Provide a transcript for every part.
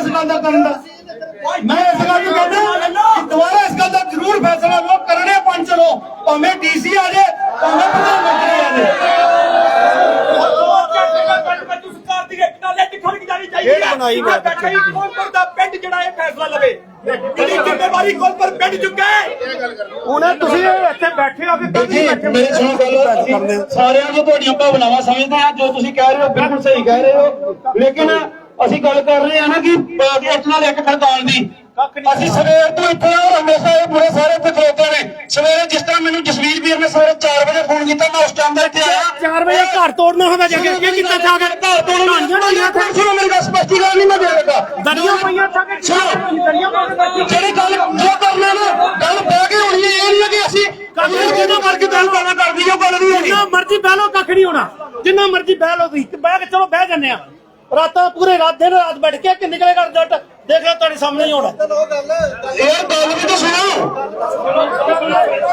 ਇਸ ਗੱਲ ਦਾ ਕਰਨ ਦਾ। ਮੈਂ ਇਸ ਗੱਲ ਨੂੰ ਕਹਿੰਦਾ ਕਿ ਦੁਬਾਰਾ ਇਸ ਗੱਲ ਦਾ ਜ਼ਰੂਰ ਫੈਸਲਾ ਲਓ ਕਰਨੇ ਪੰਚ ਲੋ ਭਾਵੇਂ ਡੀਸੀ ਆ ਜਾਏ ਭਾਵੇਂ ਪ੍ਰਧਾਨ ਮੰਤਰੀ ਆ ਜਾਏ ਖੇਡ ਬਣਾਈ ਮੈਂ ਦੀ। ਕੋਲਪੁਰ ਦਾ ਪਿੰਡ ਜਿਹੜਾ ਇਹ ਫੈਸਲਾ ਲਵੇ ਜਿਹੜੀ ਜ਼ਿੰਮੇਵਾਰੀ ਕੋਲਪੁਰ ਪਿੰਡ ਚੁੱਕਾ ਹੈ। ਹੁਣ ਤੁਸੀਂ ਇੱਥੇ ਬੈਠੇ ਹੋ ਕਿ ਜੀ ਮੇਰੀ ਸੁਣੋ ਗੱਲ ਸਾਰਿਆਂ ਨੂੰ ਤੁਹਾਡੀਆਂ ਭਾਵਨਾਵਾਂ ਸਮਝਦੇ ਆ ਜੋ ਤੁਸੀਂ ਕਹਿ ਰਹੇ ਹੋ ਬਿਲਕੁਲ ਸਹੀ ਕਹਿ ਰਹੇ ਹੋ। ਲੇਕਿਨ ਅਸੀਂ ਗੱਲ ਕਰ ਰਹੇ ਆ ਨਾ ਕਿ ਪਾਰਟੀ ਨਾਲ ਇੱਕ ਖੜਕਾਣ ਦੀ। ਅਸੀਂ ਸਵੇਰ ਤੋਂ ਇੱਥੇ ਆ ਹਮੇਸ਼ਾ ਇਹ ਪੂਰੇ ਸਾਰੇ ਇੱਥੇ ਖਲੋਤੇ ਨੇ। ਸਵੇਰੇ ਜਿਸ ਤਰ੍ਹਾਂ ਮੈਨੂੰ ਜਸਵੀਰ ਵੀਰ ਨੇ ਸਵੇਰੇ 4 ਵਜੇ ਫੋਨ ਕੀਤਾ ਮੈਂ ਉਸ ਟਾਈਮ ਦਾ ਇੱਥੇ ਆਇਆ। 4 ਵਜੇ ਘਰ ਤੋੜਨਾ ਹੁੰਦਾ ਜਾ ਕੇ ਕੀ ਕੀਤਾ ਕੇ? ਘਰ ਤੋਂ ਨਹੀਂ ਸੁਣੋ ਮੇਰੀ ਗੱਲ ਸਪਸ਼ਟੀਕਰਨ ਨਹੀਂ ਮੈਂ ਦੇ ਲੱਗਾ ਦਰਿਆ ਪਈਆਂ ਸੁਣੋ ਦਰਿਆ ਪਈਆਂ ਜਿਹੜੀ ਗੱਲ ਜੋ ਕਰਨਾ ਨਾ ਗੱਲ ਬਹਿ ਕੇ ਹੋਣੀ ਹੈ ਇਹ ਨਹੀਂ ਹੈ ਕਿ ਅਸੀਂ ਅਸੀਂ ਜਿਹਨਾਂ ਮਰਜ਼ੀ ਗੱਲ ਕਰਨਾ ਕਰਦੀ ਜੋ ਗੱਲ ਨਹੀਂ ਹੋਣੀ। ਜਿੰਨਾ ਮਰਜ਼ੀ ਬਹਿ ਲਓ ਕੱਖ ਨਹੀਂ ਹੋਣਾ। ਜਿੰਨਾ ਮਰਜ਼ੀ ਬਹਿ ਲਓ ਤੁਸੀਂ। ਬਹਿ ਕੇ ਚਲੋ ਬਹਿ ਜੰਨੇ ਆ ਰਾਤਾਂ ਪੂਰੇ ਰਾਤ ਦਿਨ ਰਾਤ ਬੈਠ ਕੇ ਕਿ ਨਿਕਲੇਗਾ ਜੱਟ ਦੇਖ ਲਓ ਤੁਹਾਡੇ ਸਾਹਮਣੇ ਹੀ ਹੋਣਾ ਇਹ ਗੱਲ ਵੀ ਤਾਂ ਸੁਣੋ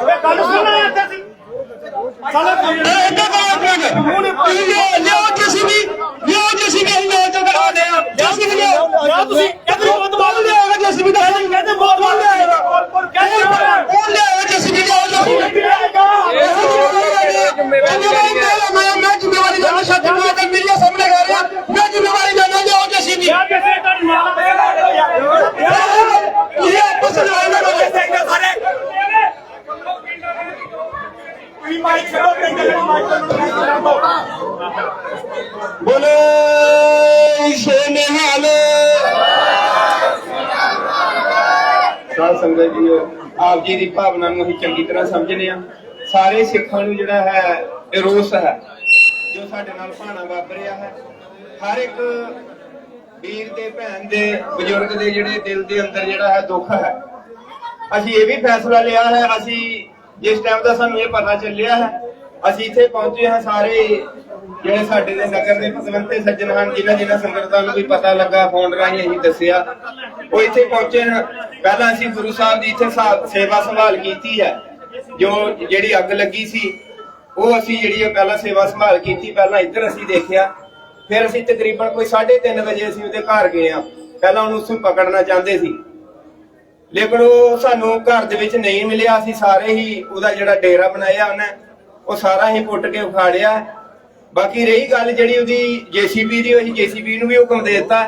ਇਹ ਗੱਲ ਸੁਣਨਾ ਇੱਥੇ ਸੀ ਸਾਲਾ ਕੋਈ ਇਹ ਇੱਦਾਂ ਗੱਲ ਕਰਾਂਗੇ ਹੁਣ ਲਿਓ ਲਿਓ ਜਿਸੀ ਵੀ ਲਿਓ ਜਿਸੀ ਵੀ ਅਸੀਂ ਨਾਲ ਚੱਲ ਕਰਾ ਦੇ ਆ ਜਿਸੀ ਵੀ ਲਿਓ ਯਾ ਤੁਸੀਂ ਇਧਰ ਮਤ ਬਾਲ ਲਿਆਏਗਾ ਜਿਸੀ ਵੀ ਦਾ ਕਹਿੰਦੇ ਬਹੁਤ ਬਹੁਤ ਲਿਆਏਗਾ ਕਹਿੰਦੇ ਉਹ ਲਿਆਏਗਾ ਜਿਸੀ ਵੀ ਲਿਆਓ ਜੋ ਮੈਂ ਮੈਂ ਜ਼ਿੰਮੇਵਾਰੀ ਲੈਣਾ ਸ਼ਾਦੀ ਨੂੰ ਤੇ ਮੇਰੀ ਸਾਹਮਣੇ ਕਰ ਰਿਹਾ ਮੈਂ ਜ਼ਿੰਮੇਵਾਰੀ ਲੈਣਾ ਲਿਆਓ ਜਿਸੀ ਵੀ ਯਾ ਕਿਸੇ ਦਾ ਮਾਲ ਇਹ ਆਪਸ ਵਿੱਚ ਲੜਨਾ ਕਰੋ ਸਾਰੇ ਤੁਸੀਂ ਮਾਈਕ ਛੱਡੋ ਸਾਧ ਸੰਗਤ ਜੀ, ਆਪ ਜੀ ਦੀ ਭਾਵਨਾ ਨੂੰ ਅਸੀਂ ਚੰਗੀ ਤਰ੍ਹਾਂ ਸਮਝਦੇ ਹਾਂ। ਸਾਰੇ ਸਿੱਖਾਂ ਨੂੰ ਜਿਹੜਾ ਹੈ, ਇਹ ਰੋਸ ਹੈ, ਜੋ ਸਾਡੇ ਨਾਲ ਭਾਣਾ ਵਾਪਰਿਆ ਹੈ। ਹਰ ਇੱਕ ਵੀਰ ਦੇ, ਭੈਣ ਦੇ, ਬਜ਼ੁਰਗ ਦੇ ਜਿਹੜੇ ਦਿਲ ਦੇ ਅੰਦਰ ਜਿਹੜਾ ਹੈ ਦੁੱਖ ਹੈ। ਅਸੀਂ ਇਹ ਵੀ ਫੈਸਲਾ ਲਿਆ ਹੈ, ਅਸੀਂ ਜਿਸ ਟਾਈਮ ਦਾ ਸਾਨੂੰ ਇਹ ਪਤਾ ਚੱਲਿਆ ਹੈ ਅਸੀਂ ਇੱਥੇ ਪਹੁੰਚੇ ਹਾਂ ਸਾਰੇ ਜਿਹੜੇ ਸਾਡੇ ਦੇ ਨਗਰ ਦੇ ਪਤਵੰਤੇ ਸੱਜਣ ਹਨ, ਜਿਨ੍ਹਾਂ ਜਿਨ੍ਹਾਂ ਸੰਗਤਾਂ ਨੂੰ ਵੀ ਪਤਾ ਲੱਗਾ, ਫੋਨ ਰਾਹੀਂ ਅਸੀਂ ਦੱਸਿਆ। ਉਹ ਇੱਥੇ ਪਹੁੰਚੇ ਹਨ। ਪਹਿਲਾਂ ਅਸੀਂ ਗੁਰੂ ਸਾਹਿਬ ਦੀ ਇੱਥੇ ਸੇਵਾ ਸੰਭਾਲ ਕੀਤੀ ਹੈ। ਜੋ ਜਿਹੜੀ ਅੱਗ ਲੱਗੀ ਸੀ, ਉਹ ਅਸੀਂ ਜਿਹੜੀ ਪਹਿਲਾਂ ਸੇਵਾ ਸੰਭਾਲ ਕੀਤੀ, ਪਹਿਲਾਂ ਇੱਧਰ ਅਸੀਂ ਦੇਖਿਆ। ਫਿਰ ਅਸੀਂ ਤਕਰੀਬਨ ਕੋਈ 3:30 ਵਜੇ ਅਸੀਂ ਉਹਦੇ ਘਰ ਗਏ ਆ ਪਹਿਲਾਂ ਉਹਨੂੰ ਉਸ ਪਕੜਨਾ ਚਾਹੁੰਦੇ ਸੀ। ਲੇਕਿਨ ਉਹ ਸਾਨੂੰ ਘਰ ਦੇ ਵਿੱਚ ਨਹੀਂ ਮਿਲਿਆ। ਅਸੀਂ ਸਾਰੇ ਹੀ ਉਹਦਾ ਜਿਹੜਾ ਡੇਰਾ ਬਣਾਇਆ ਉਹਨੇ ਉਹ ਸਾਰਾ ਹੀ ਪੁੱਟ ਕੇ ਉਖਾੜਿਆ। ਬਾਕੀ ਰਹੀ ਗੱਲ ਜਿਹੜੀ ਉਹਦੀ ਜੀਸੀਬੀ ਦੀ ਉਹ ਜੀਸੀਬੀ ਨੂੰ ਵੀ ਹੁਕਮ ਦੇ ਦਿੱਤਾ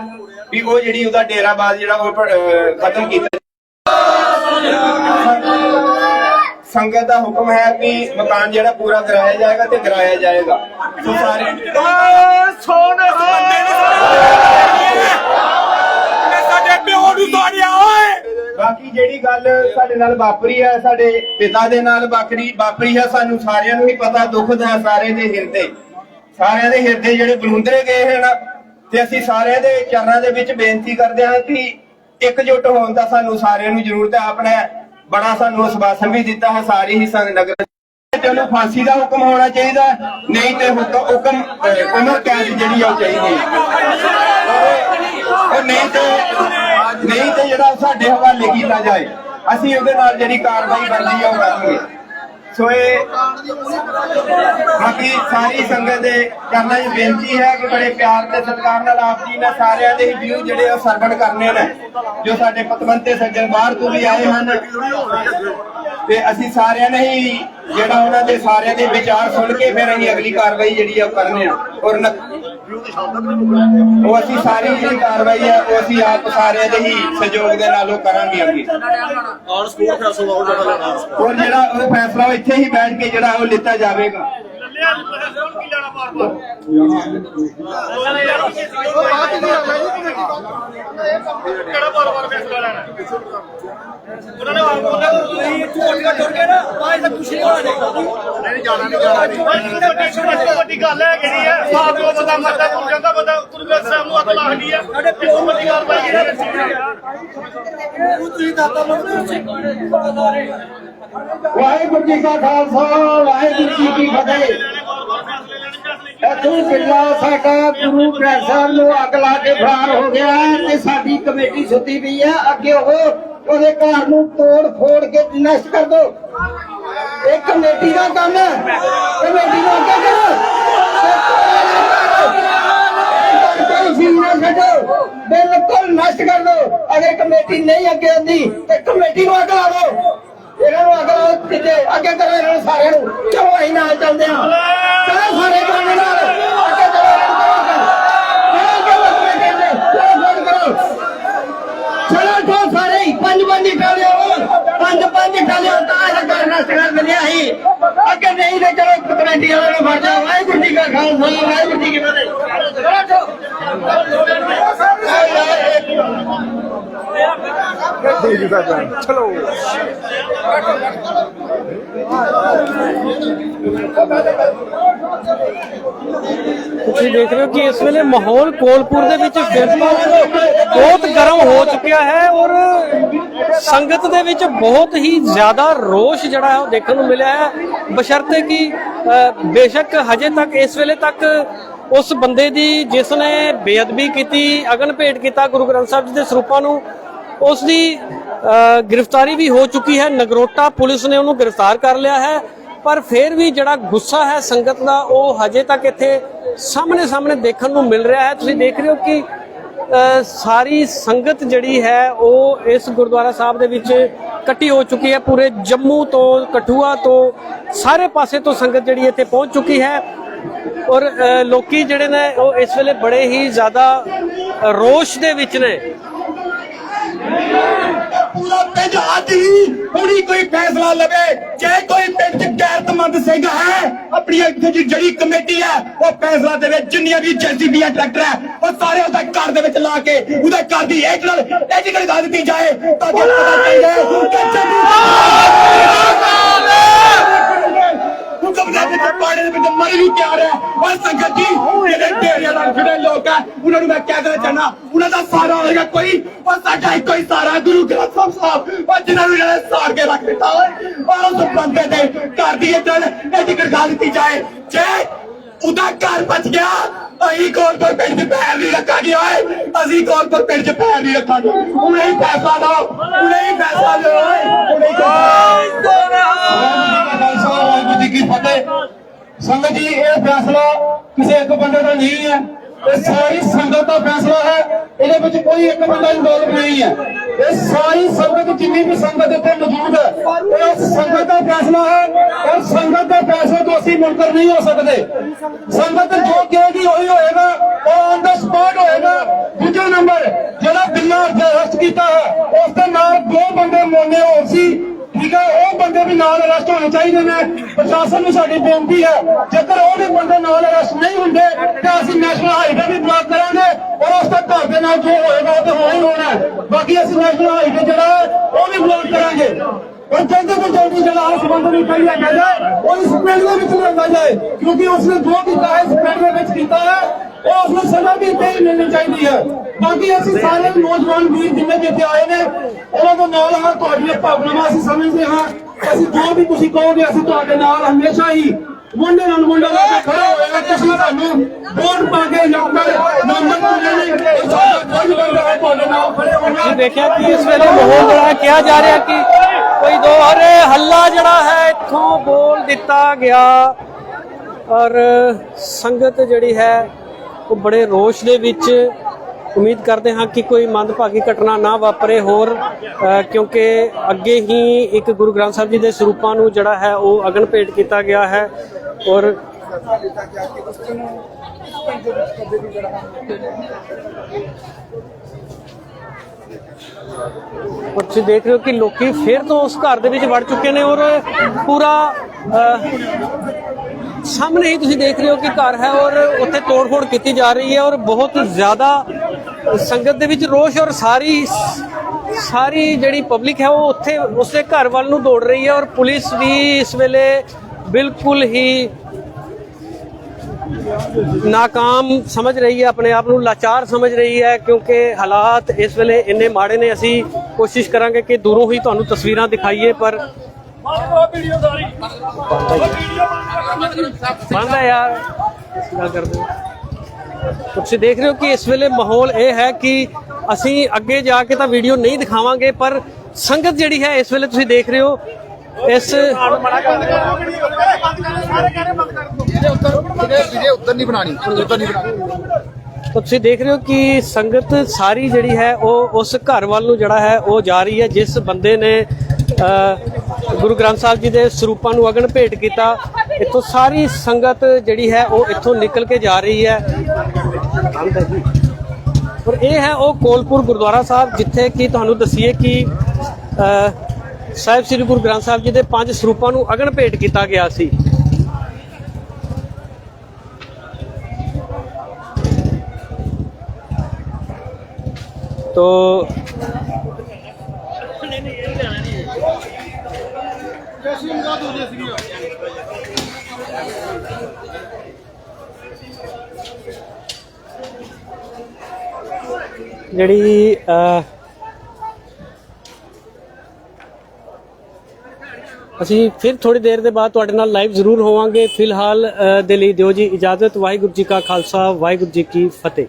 ਵੀ ਉਹ ਜਿਹੜੀ ਉਹਦਾ ਡੇਰਾ ਬਾਦ ਜਿਹੜਾ ਉਹ ਖਤਮ ਕੀਤਾ। ਸੰਗਤ ਦਾ ਹੁਕਮ ਹੈ ਕਿ ਮਕਾਨ ਜਿਹੜਾ ਪੂਰਾ ਕਰਾਇਆ ਜਾਏਗਾ ਤੇ ਕਰਾਇਆ ਜਾਏਗਾ। ਸੋ ਸਾਰੇ ਸੋਨੇ ਬੰਦੇ ਨੇ ਸਾਡੇ ਪਿਓ ਨੂੰ ਤੋੜਿਆ ਓਏ ਬਾਕੀ ਜਿਹੜੀ ਗੱਲ ਸਾਡੇ ਨਾਲ ਵਾਪਰੀ ਹੈ ਸਾਡੇ ਪਿਤਾ ਦੇ ਨਾਲ ਵਾਪਰੀ ਵਾਪਰੀ ਹੈ ਸਾਨੂੰ ਸਾਰਿਆਂ ਨੂੰ ਹੀ ਪਤਾ ਦੁੱਖ ਦਾ ਸਾਰੇ ਦੇ ਹਿਰਦੇ। ਸਾਰਿਆਂ ਦੇ ਹਿਰਦੇ ਜਿਹੜੇ ਬਲੁੰਦਰੇ ਗਏ ਹਨ, ਤੇ ਅਸੀਂ ਸਾਰਿਆਂ ਦੇ ਚਰਨਾਂ ਦੇ ਵਿੱਚ ਬੇਨਤੀ ਕਰਦੇ ਹਾਂ ਕਿ ਇਕਜੁੱਟ ਹੋਣ ਦਾ ਸਾਨੂੰ ਸਾਰਿਆਂ ਨੂੰ ਜ਼ਰੂਰਤ ਹੈ। ਆਪਣੇ ਬੜਾ ਸਾਨੂੰ ਅਸਵਾਸਨ ਵੀ ਦਿੱਤਾ ਹੈ ਸਾਰੀ ਹੀ ਸੰਗ ਨਗਰ ਚਲੋ, ਫਾਂਸੀ ਦਾ ਹੁਕਮ ਹੋਣਾ ਚਾਹੀਦਾ, ਨਹੀਂ ਤੇ ਹੁਕਮ ਹੁਕਮ ਉਮਰ ਕੈਦ ਜਿਹੜੀ ਆ ਚਾਹੀਦੀ ਹੈ। ਉਹ ਨਹੀਂ ਤੇ ਨਹੀਂ ਤੇ ਜਿਹੜਾ ਸਾਡੇ ਹਵਾਲੇ ਕੀਤਾ ਜਾਏ, ਅਸੀਂ ਉਹਦੇ ਨਾਲ ਜਿਹੜੀ ਕਾਰਵਾਈ ਬਣਦੀ ਆ ਉਹ ਕਰਾਂਗੇ। ਸੋ ਇਹ ਬਾਕੀ ਸਾਰੀ ਸੰਗਤ ਦੇ ਕਰਨਾ ਇਹ ਬੇਨਤੀ ਹੈ ਕਿ ਬੜੇ ਪਿਆਰ ਤੇ ਸਤਿਕਾਰ ਨਾਲ ਆਪ ਜੀ ਨੇ ਸਾਰਿਆਂ ਦੇ ਵਿਊ ਜਿਹੜੇ ਉਹ ਸਰਵਣ ਕਰਨੇ ਨੇ। ਜੋ ਸਾਡੇ ਪਤਵੰਤੇ ਸੱਜਣ ਬਾਹਰ ਤੋਂ ਵੀ ਆਏ ਹਨ। ਤੇ ਅਸੀਂ ਸਾਰਿਆਂ ਨੇ ਹੀ ਜਿਹੜਾ ਉਹਨਾਂ ਦੇ ਸਾਰਿਆਂ ਦੇ ਵਿਚਾਰ ਸੁਣ ਕੇ ਫਿਰ ਅਸੀਂ ਅਗਲੀ ਕਾਰਵਾਈ ਜਿਹੜੀ ਆ ਉਹ ਕਰਨੇ ਆ। ਔਰ ਉਹ ਅਸੀਂ ਸਾਰੀ ਜਿਹੜੀ ਕਾਰਵਾਈ ਹੈ ਉਹ ਅਸੀਂ ਆਪ ਸਾਰਿਆਂ ਦੇ ਹੀ ਸਹਿਯੋਗ ਦੇ ਨਾਲ ਉਹ ਕਰਾਂਗੇ ਅੱਗੇ। ਔਰ ਜਿਹੜਾ ਉਹ ਫੈਸਲਾ ਉਹ ਇੱਥੇ ਹੀ ਬੈਠ ਕੇ ਜਿਹੜਾ ਉਹ ਲਿੱਤਾ ਜਾਵੇਗਾ। ਕਿਹੜਾ ਬਾਰ ਬਾਰ ਫੈਸਲਾ ਲੈਣਾ ਉਹਨਾਂ ਨੇ ਉਹਨਾਂ ਨੂੰ ਝੂਠ ਦਾ ਟੁੱਟ ਗਿਆ ਨਾ ਆਜ ਤੱਕ ਕੁਛ ਨਹੀਂ ਹੋਣਾ ਚਾਹੀਦਾ ਨਹੀਂ ਜਾਣਾ ਨਹੀਂ। ਜਾਣਾ ਵੱਡੀ ਵੱਡੀ ਗੱਲ ਹੈ ਜਿਹੜੀ ਹੈ ਸਾਹ ਤੋਂ ਬੰਦਾ ਮਰਦਾ ਤੁਰ ਜਾਂਦਾ ਬੰਦਾ ਗੁਰੂ ਗ੍ਰੰਥ ਸਾਹਿਬ ਨੂੰ ਹੱਥ ਲਾਹਦੀ ਹੈ। ਸਾਡੇ ਪਿਓ ਵੱਡੀ ਕਾਰਵਾਈ ਜਿਹੜੀ ਤੁਸੀਂ ਦਾਤਾ ਮੰਨਦੇ ਵਾਹਿਗੁਰੂ ਜੀ ਕਾ ਖਾਲਸਾ, ਵਾਹਿਗੁਰੂ ਜੀ ਕੀ ਫਤਿਹ। ਇੱਥੋਂ ਪਿੰਡਾ ਸਾਡਾ ਗੁਰੂ ਗ੍ਰੰਥ ਸਾਹਿਬ ਨੂੰ ਅੱਗ ਲਾ ਕੇ ਫਰਾਰ ਹੋ ਗਿਆ ਤੇ ਸਾਡੀ ਕਮੇਟੀ ਸੁੱਤੀ ਪਈ ਹੈ। ਅੱਗੇ ਉਹ ਉਹਦੇ ਘਰ ਨੂੰ ਤੋੜ ਫੋੜ ਕੇ ਨਸ਼ਟ ਕਰ ਦੋ। ਇਹ ਕਮੇਟੀ ਦਾ ਕੰਮ ਹੈ। ਕਮੇਟੀ ਨੂੰ ਅੱਗੇ ਕਰੋ। ਤੇ ਨਾ ਛੱਡੋ ਬਿਲਕੁਲ ਨਸ਼ਟ ਕਰ ਦੋ। ਅਗਰ ਕਮੇਟੀ ਨਹੀਂ ਅੱਗੇ ਆਉਂਦੀ ਤੇ ਕਮੇਟੀ ਨੂੰ ਅੱਗ ਲਾ ਦਿਓ ਇਹਨਾਂ ਨੂੰ ਅੱਗ ਕਿਤੇ। ਅੱਗੇ ਕਰੋ ਇਹਨਾਂ ਨੂੰ ਸਾਰਿਆਂ ਨੂੰ। ਚਲੋ ਅਸੀਂ ਨਾਲ ਚੱਲਦੇ ਹਾਂ। ਚਲੋ ਸਾਰੇ ਕਾਨੇ ਨਾਲ। ਅੱਗੇ ਚਲੋ ਇਹਨਾਂ ਨੂੰ ਕਰੋ ਚਲੋ ਕਮੇਟੀ ਦੇ ਚਲੋ। ਵੋਟ ਕਰੋ ਚਲੋ। ਜੋ ਸਾਰੇ ਹੀ। ਪੰਜ ਪੰਜ ਟਾਲੇ ਪੰਜ ਪੰਜ ਟਾਲੇ ਹੋ ਤਾਂ ਇਹ ਕਰਨਾ ਸਗਲ ਮਿਲਿਆ ਸੀ। ਅੱਗੇ ਨਹੀਂ ਤੇ ਚਲੋ ਕਮੇਟੀ ਵਾਲਿਆਂ ਨੂੰ ਫੜ ਜਾ ਵਾਹਿਗੁਰੂ ਜੀ ਕਾ ਖਾਲਸਾ, ਵਾਹਿਗੁਰੂ ਜੀ ਕੀ ਫਤਿਹ। ਤੁਸੀਂ ਦੇਖ ਰਹੇ ਹੋ ਕਿ ਇਸ ਵੇਲੇ ਮਾਹੌਲ ਕੋਲਪੁਰ ਦੇ ਵਿੱਚ ਬਿਲਕੁਲ ਬਹੁਤ ਗਰਮ ਹੋ ਚੁੱਕਿਆ ਹੈ ਔਰ ਸੰਗਤ ਦੇ ਵਿੱਚ ਬਹੁਤ ਹੀ ਜ਼ਿਆਦਾ ਰੋਸ਼ ਜਿਹੜਾ ਹੈ ਉਹ ਦੇਖਣ ਨੂੰ ਮਿਲਿਆ ਹੈ। ਬਸ਼ਰਤੇ ਕਿ ਅ, ਬੇਸ਼ੱਕ ਹਜੇ ਤੱਕ ਇਸ ਵੇਲੇ ਤੱਕ ਉਸ ਬੰਦੇ ਦੀ ਜਿਸ ਨੇ ਬੇਅਦਬੀ ਕੀਤੀ ਅਗਨ ਭੇਟ ਕੀਤਾ ਗੁਰੂ ਗ੍ਰੰਥ ਸਾਹਿਬ ਜੀ ਦੇ ਸਰੂਪਾਂ ਨੂੰ ਉਸ ਦੀ ਗ੍ਰਿਫਤਾਰੀ ਵੀ ਹੋ ਚੁੱਕੀ ਹੈ। ਨਗਰੋਟਾ ਪੁਲਿਸ ਨੇ ਉਹਨੂੰ ਗ੍ਰਿਫਤਾਰ ਕਰ ਲਿਆ ਹੈ। ਪਰ ਫਿਰ ਵੀ ਜਿਹੜਾ ਗੁੱਸਾ ਹੈ ਸੰਗਤ ਦਾ ਉਹ ਹਜੇ ਤੱਕ ਇੱਥੇ ਸਾਹਮਣੇ ਸਾਹਮਣੇ ਦੇਖਣ ਨੂੰ ਮਿਲ ਰਿਹਾ ਹੈ। ਤੁਸੀਂ ਦੇਖ ਰਹੇ ਹੋ ਕਿ ਸਾਰੀ ਸੰਗਤ ਜਿਹੜੀ ਹੈ ਉਹ ਇਸ ਗੁਰਦੁਆਰਾ ਸਾਹਿਬ ਦੇ ਵਿੱਚ ਇਕੱਠੀ ਹੋ ਚੁੱਕੀ ਹੈ। ਪੂਰੇ ਜੰਮੂ ਤੋਂ ਕਠੂਆ ਤੋਂ ਸਾਰੇ ਪਾਸੇ ਤੋਂ ਸੰਗਤ ਜਿਹੜੀ ਇੱਥੇ ਪਹੁੰਚ ਚੁੱਕੀ ਹੈ। ਔਰ ਅ, ਲੋਕੀ ਜਿਹੜੇ ਨੇ ਉਹ ਇਸ ਵੇਲੇ ਬੜੇ ਹੀ ਜ਼ਿਆਦਾ ਰੋਸ਼ ਦੇ ਵਿੱਚ ਨੇ ਪੂਰਾ ਪਿੰਡ ਅੱਜ ਹੀ ਹੁਣੀ ਕੋਈ ਫੈਸਲਾ ਲਵੇ। ਜੇ ਕੋਈ ਪਿੰਡ ਚ ਗੈਰਤਮੰਦ ਸਿੰਘ ਹੈ, ਆਪਣੀ ਇੱਥੇ ਦੀ ਜਿਹੜੀ ਕਮੇਟੀ ਹੈ, ਉਹ ਫੈਸਲਾ ਦੇਵੇ। ਜਿੰਨੀਆਂ ਵੀ ਜੈਸੀਬੀ ਟਰੈਕਟਰ ਹੈ, ਉਹ ਸਾਰੇ ਉਹਦੇ ਘਰ ਦੇ ਵਿੱਚ ਲਾ ਕੇ, ਉਹਦੇ ਘਰ ਦੀ ਏਜ ਨਾਲ ਏਜ ਕਰੀ ਦੱਸ ਦਿੱਤੀ ਜਾਏ। ਤਾਂ ਕਿ ਪਤਾ ਚੱਲੇ ਕਿ ਜੰਮੂ ਪਾੜੇ ਦੇ ਵਿੱਚ ਮਰ ਵੀ ਤਿਆਰ ਹੈ। ਔਰ ਸੰਗਤ ਜੀ ਜਿਹੜੇ ਢੇਰੀਆਂ ਨਾਲ ਜੁੜੇ ਲੋਕ ਹੈ ਉਹਨਾਂ ਨੂੰ ਮੈਂ ਕਹਿ ਦੇਣਾ ਚਾਹਨਾ ਉਹਨਾਂ ਦਾ ਸਾਰਾ ਹੋਏਗਾ ਕੋਈ ਔਰ ਸਾਡਾ ਇੱਕੋ ਹੀ ਸਾਰਾ ਗੁਰੂ ਗ੍ਰੰਥ ਸਾਹਿਬ ਸਾਹਿਬ। ਔਰ ਜਿਨ੍ਹਾਂ ਨੂੰ ਨੇ ਸਾੜ ਕੇ ਰੱਖ ਦਿੱਤਾ ਓਏ ਔਰ ਉਸ ਬੰਦੇ ਦੇ ਘਰ ਦੀ ਇੱਜ਼ਤ ਇਹ ਟਿਕਟ ਗਾ ਦਿੱਤੀ ਜਾਏ ਜੇ ਉਹਦਾ ਘਰ ਬਚ ਗਿਆ ਅਸੀਂ ਕੋਲਪੁਰ ਪਿੰਡ 'ਚ ਪੈਰ ਨਹੀਂ ਰੱਖਾਂਗੇ ਓਏ ਅਸੀਂ ਕੋਲਪੁਰ ਪਿੰਡ 'ਚ ਪੈਰ ਨਹੀਂ ਰੱਖਾਂਗੇ। ਹੁਣੇ ਹੀ ਫੈਸਲਾ ਦਿਓ ਹੁਣੇ ਹੀ ਦਿਓ ਓਏ ਹੁਣੇ ਹੀ ਖਾਲਸਾ ਵਾਹਿਗੁਰੂ ਜੀ ਕੀ ਫਤਿਹ। ਸੰਗਤ ਜੀ, ਇਹ ਫੈਸਲਾ ਕਿਸੇ ਇੱਕ ਬੰਦੇ ਦਾ ਨਹੀਂ ਹੈ। ਇਹ ਸਾਰੀ ਸੰਗਤ ਦਾ ਫੈਸਲਾ ਹੈ। ਇਹਦੇ ਵਿੱਚ ਕੋਈ ਇੱਕ ਬੰਦਾ ਇਨਵੋਲਵ ਨਹੀਂ ਹੈ। ਇਹ ਸਾਰੀ ਸੰਗਤ, ਜਿੰਨੀ ਵੀ ਸੰਗਤ ਇੱਥੇ ਮੌਜੂਦ ਹੈ, ਇਹ ਸੰਗਤ ਦਾ ਫੈਸਲਾ ਹੈ। ਔਰ ਸੰਗਤ ਦੇ ਫੈਸਲੇ ਤੋਂ ਅਸੀਂ ਮੁਨਕਰ ਨਹੀਂ ਹੋ ਸਕਦੇ। ਸੰਗਤ ਜੋ ਕਹੇਗੀ, ਉਹੀ ਹੋਏਗਾ। ਉਹ ਔਨ ਦਾ ਸਪੌਟ ਹੋਏਗਾ। ਦੂਜਾ ਨੰਬਰ, ਜਿਹੜਾ ਬਿੱਲਾ ਅਰੈਸਟ ਕੀਤਾ ਹੈ, ਉਸ ਦੇ ਨਾਲ ਦੋ ਬੰਦੇ ਮੋਨੇ ਹੋਰ ਸੀ। ਠੀਕ ਹੈ ਉਹ ਬੰਦੇ ਵੀ ਨਾਲ ਅਰੈਸਟ ਹੋਣੇ ਚਾਹੀਦੇ ਨੇ। ਪ੍ਰਸ਼ਾਸਨ ਨੂੰ ਸਾਡੀ ਬੇਨਤੀ ਹੈ ਜੇਕਰ ਉਹ ਵੀ ਬੰਦੇ ਨਾਲ ਅਰੈਸਟ ਨਹੀਂ ਹੁੰਦੇ ਤਾਂ ਅਸੀਂ ਨੈਸ਼ਨਲ ਹਾਈਵੇ ਵੀ ਬਲਾਕ ਕਰਾਂਗੇ ਔਰ ਉਸ ਦੇ ਘਰ ਦੇ ਨਾਲ ਜੋ ਹੋਏਗਾ ਉਹ ਤਾਂ ਹੋਣਾ ਹੀ ਹੋਣਾ। ਬਾਕੀ ਅਸੀਂ ਨੈਸ਼ਨਲ ਹਾਈਵੇ ਜਿਹੜਾ ਹੈ, ਉਹ ਵੀ ਬਲਾਕ ਕਰਾਂਗੇ। ਔਰ ਜਲਦੀ ਤੋਂ ਜਲਦੀ ਜਿਹੜਾ ਉਸ ਬੰਦੇ ਨੂੰ ਕਹੀਆ ਗਿਆ ਜਾਏ ਉਹ ਇਸ ਪਿੰਡ ਦੇ ਵਿੱਚ ਲਿਆਂਦਾ ਜਾਏ, ਕਿਉਂਕਿ ਉਸਨੇ ਜੋ ਕੀਤਾ ਹੈ ਇਸ ਪਿੰਡ ਦੇ ਵਿੱਚ ਕੀਤਾ ਹੈ, ਉਹ ਉਸਨੂੰ ਸਜ਼ਾ ਵੀ ਤੇ ਮਿਲਣੀ ਚਾਹੀਦੀ ਹੈ। ਬਾਕੀ ਅਸੀਂ ਸਾਰੇ ਨੌਜਵਾਨ ਵੀਰ ਜਿੰਨੇ ਵੀ ਇੱਥੇ ਆਏ ਨੇ, ਉਹਨਾਂ ਦੇ ਨਾਲ ਹਾਂ, ਤੁਹਾਡੀਆਂ ਭਾਵਨਾਵਾਂ ਅਸੀਂ ਸਮਝਦੇ ਹਾਂ। ਅਸੀਂ ਜੋ ਵੀ ਤੁਸੀਂ ਕਹੋਗੇ, ਅਸੀਂ ਤੁਹਾਡੇ ਨਾਲ ਹਮੇਸ਼ਾ ਹੀ ਮੁੰਡੇ ਨਾਲ ਮੁੰਡਾ ਲਾ ਕੇ ਖੜਾ ਹੋਏਗਾ ਤੁਸੀਂ ਸਾਨੂੰ ਵੋਟ ਪਾ ਕੇ ਨੰਬਰ ਨੰਬਰ ਪਾਣੇ ਨੇ ਬੰਦਾ ਹੈ ਤੁਹਾਡੇ ਨਾਲ ਖੜੇ ਹੋਣਾ ਦੇਖਿਆ ਕਿ ਇਸ ਵੇਲੇ ਮਾਹੌਲ ਜਿਹੜਾ ਕਿਹਾ ਜਾ ਰਿਹਾ ਕਿ ਕੋਈ ਦੋ ਹਰੇ ਹੱਲਾ ਜਿਹੜਾ ਹੈ, ਇੱਥੋਂ ਬੋਲ ਦਿੱਤਾ ਗਿਆ। ਔਰ ਸੰਗਤ ਜਿਹੜੀ ਹੈ, ਉਹ ਬੜੇ ਰੋਸ਼ ਦੇ ਵਿੱਚ ਉਮੀਦ ਕਰਦੇ ਹਾਂ ਕਿ ਕੋਈ ਮੰਦਭਾਗੀ ਘਟਨਾ ਨਾ ਵਾਪਰੇ। ਹੋਰ ਕਿਉਂਕਿ ਅੱਗੇ ਹੀ ਇੱਕ ਗੁਰੂ ਗ੍ਰੰਥ ਸਾਹਿਬ ਜੀ ਦੇ ਸਰੂਪਾਂ ਨੂੰ ਜਿਹੜਾ ਹੈ ਉਹ ਅਗਨ ਭੇਟ ਕੀਤਾ ਗਿਆ ਹੈ ਔਰ ਔਰ ਤੁਸੀਂ ਦੇਖ ਰਹੇ ਹੋ ਕਿ ਲੋਕੀ ਫਿਰ ਤੋਂ ਉਸ ਘਰ ਦੇ ਵਿੱਚ ਵੜ ਚੁੱਕੇ ਨੇ ਔਰ ਪੂਰਾ ਸਾਹਮਣੇ ਹੀ ਤੁਸੀਂ ਦੇਖ ਰਹੇ ਹੋ ਕਿ ਘਰ ਹੈ ਔਰ ਉੱਥੇ ਤੋੜ-ਫੋੜ ਕੀਤੀ ਜਾ ਰਹੀ ਹੈ ਔਰ ਬਹੁਤ ਜ਼ਿਆਦਾ ਸੰਗਤ ਦੇ ਵਿੱਚ ਰੋਸ਼ ਔਰ ਸਾਰੀ ਸਾਰੀ ਜਿਹੜੀ ਪਬਲਿਕ ਹੈ ਉਹ ਉੱਥੇ ਉਸੇ ਘਰ ਵੱਲ ਨੂੰ ਦੌੜ ਰਹੀ ਹੈ ਔਰ ਪੁਲਿਸ ਵੀ ਇਸ ਵੇਲੇ ਬਿਲਕੁਲ ਹੀ ਨਾਕਾਮ ਸਮਝ ਰਹੀ ਹੈ, ਆਪਣੇ ਆਪ ਨੂੰ ਲਾਚਾਰ ਸਮਝ ਰਹੀ ਹੈ ਕਿਉਂਕਿ ਹਾਲਾਤ ਇਸ ਵੇਲੇ ਇੰਨੇ ਮਾੜੇ ਨੇ। ਅਸੀਂ ਕੋਸ਼ਿਸ਼ ਕਰਾਂਗੇ ਕਿ ਦੂਰੋਂ ਹੀ ਤੁਹਾਨੂੰ ਤਸਵੀਰਾਂ ਦਿਖਾਈਏ, ਪਰ ਬੰਦ ਯਾਰ ਇਸ ਗੱਲ ਕਰਦੇ ਤੁਸੀਂ ਦੇਖ ਰਹੇ ਹੋ ਕਿ ਇਸ ਵੇਲੇ ਮਾਹੌਲ ਇਹ ਹੈ ਕਿ ਅਸੀਂ ਅੱਗੇ ਜਾ ਕੇ ਤਾਂ ਵੀਡੀਓ ਨਹੀਂ ਦਿਖਾਵਾਂਗੇ ਪਰ ਸੰਗਤ ਜਿਹੜੀ ਹੈ ਇਸ ਵੇਲੇ ਤੁਸੀਂ ਦੇਖ ਰਹੇ ਹੋ ਇਸ ਉੱਧਰ ਨਹੀਂ ਬਣਾਣੀ ਉੱਧਰ ਨਹੀਂ ਬਣਾਣੀ ਤੁਸੀਂ ਦੇਖ ਰਹੇ ਹੋ ਕਿ ਸੰਗਤ ਸਾਰੀ ਜਿਹੜੀ ਹੈ ਉਹ ਉਸ ਘਰ ਵੱਲ ਨੂੰ ਜਿਹੜਾ ਹੈ ਉਹ ਜਾ ਰਹੀ ਹੈ ਜਿਸ ਬੰਦੇ ਨੇ ਅ, ਗੁਰੂ ਗ੍ਰੰਥ ਸਾਹਿਬ ਜੀ ਦੇ ਸਰੂਪਾਂ ਨੂੰ ਅਗਨ ਭੇਟ ਕੀਤਾ। ਇੱਥੋਂ ਸਾਰੀ ਸੰਗਤ ਜਿਹੜੀ ਹੈ ਉਹ ਇੱਥੋਂ ਨਿਕਲ ਕੇ ਜਾ ਰਹੀ ਹੈ। ਔਰ ਇਹ ਹੈ ਉਹ ਕੋਲਪੁਰ ਗੁਰਦੁਆਰਾ ਸਾਹਿਬ, ਜਿੱਥੇ ਕਿ ਤੁਹਾਨੂੰ ਦਸੀਏ ਕਿ ਸਾਹਿਬ ਸ੍ਰੀ ਗੁਰੂ ਗ੍ਰੰਥ ਸਾਹਿਬ ਜੀ ਦੇ ਪੰਜ ਸਰੂਪਾਂ ਨੂੰ ਅਗਨ ਭੇਟ ਕੀਤਾ ਗਿਆ ਸੀ। ਤੋ ਜਿਹੜੀ ਅ, ਅਸੀਂ ਫਿਰ ਥੋੜੀ ਦੇਰ ਦੇ ਬਾਅਦ ਤੁਹਾਡੇ ਨਾਲ ਲਾਈਵ ਜ਼ਰੂਰ ਹੋਵਾਂਗੇ। ਫਿਲਹਾਲ ਅ, ਦੇ ਲਈ ਦਿਓ ਜੀ ਇਜਾਜ਼ਤ। ਵਾਹਿਗੁਰੂ ਜੀ ਕਾ ਖਾਲਸਾ ਵਾਹਿਗੁਰੂ ਜੀ ਕੀ ਫਤਿਹ।